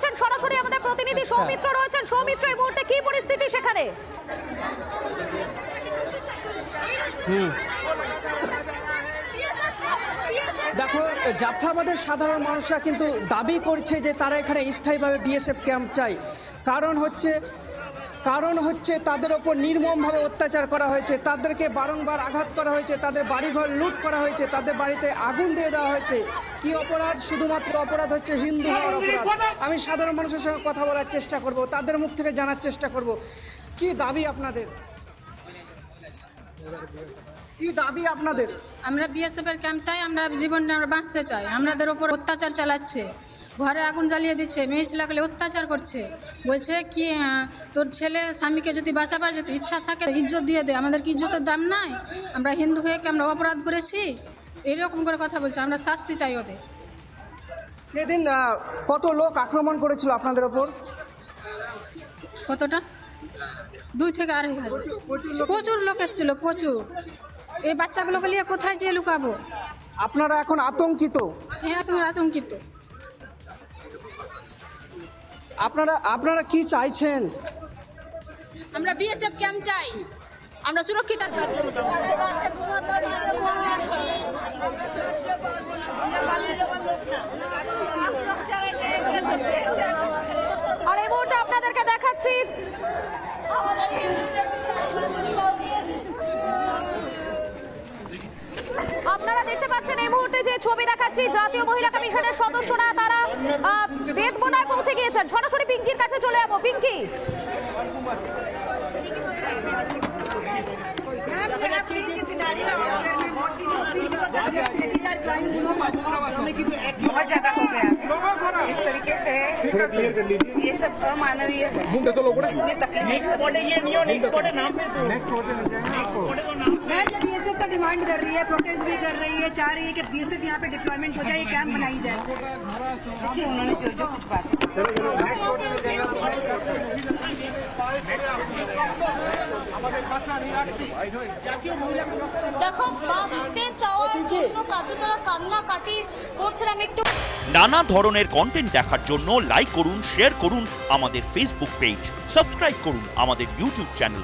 রয়েছেন সরাসরি আমাদের প্রতিনিধি আচ্ছা। সৌমিত্র রয়েছেন। সৌমিত্র এই মুহূর্তে কি পরিস্থিতি সেখানে? দেখো জাফরাবাদের সাধারণ মানুষরা কিন্তু দাবি করছে যে তারা এখানে স্থায়ীভাবে বিএসএফ ক্যাম্প চাই কারণ হচ্ছে কারণ হচ্ছে তাদের ওপর নির্মমভাবে অত্যাচার করা হয়েছে। তাদেরকে বারংবার আঘাত করা হয়েছে, তাদের বাড়িঘর লুট করা হয়েছে, তাদের বাড়িতে আগুন দিয়ে দেওয়া হয়েছে। কি অপরাধ? শুধুমাত্র অপরাধ হচ্ছে হিন্দু হওয়ার অপরাধ আমি সাধারণ মানুষের সঙ্গে কথা বলার চেষ্টা করব, তাদের মুখ থেকে জানার চেষ্টা করব। কি দাবি আপনাদের? কি দাবি আপনাদের? আমরা বিএসএফ এর ক্যাম্প চাই, আমরা জীবনটা আমরা বাঁচতে চাই। আমাদের ওপর অত্যাচার চালাচ্ছে। ঘরে আগুন জ্বালিয়ে দিচ্ছে মেয়ে ছেলেগুলো অত্যাচার করছে। বলছে কি তোর ছেলে স্বামীকে যদি বাঁচাবার যদি ইচ্ছা থাকে ইজ্জত দিয়ে দে আমাদের কি ইজ্জতের দাম নাই? আমরা হিন্দু হয়ে কি আমরা অপরাধ করেছি? এরকম করে কথা বলছে আমরা শাস্তি চাই ওদের। সেদিন কত লোক আক্রমণ করেছিল আপনাদের ওপর? কতটা? দুই থেকে আড়াই হাজার। প্রচুর লোক এসেছিল প্রচুর। এই বাচ্চাগুলোকে নিয়ে কোথায় যেয়ে লুকাবো? আপনারা এখন আতঙ্কিত? হ্যাঁ আতঙ্কিত। আপনারা আপনারা কি চাইছেন? আমরা বিএসএফ ক্যাম্প চাই। আমরা সুরক্ষিত চাই আর এই মুহূর্তে আপনাদেরকে দেখাচ্ছি আপনারা দেখতে পাচ্ছেন এই মুহূর্তে যে ছবি দেখাচ্ছি জাতীয় মহিলা কমিশনের সদস্যরা তারা আহ, বেতবোনায় পৌঁছে গিয়েছেন সরাসরি পিঙ্কির কাছে চলে যাবো পিঙ্কি बहुत ज्यादा हो गया इस तरीके से ये सब अमानवीय है इतनी तकलीफ मैं जब बीएसएफ का डिमांड कर रही है प्रोटेस्ट भी कर रही है चाह रही है कि बीएसएफ यहाँ पे डिप्लॉयमेंट हो जाए ये कैंप बनाई जाए देखिए उन्होंने जो जो कुछ बातें দেখো বাঁচতে চাওয়ার জন্য কতটা কান্নাকাটি করছেন আমি একটু নানা ধরনের কন্টেন্ট দেখার জন্য লাইক করুন শেয়ার করুন আমাদের ফেসবুক পেজ সাবস্ক্রাইব করুন আমাদের ইউটিউব চ্যানেল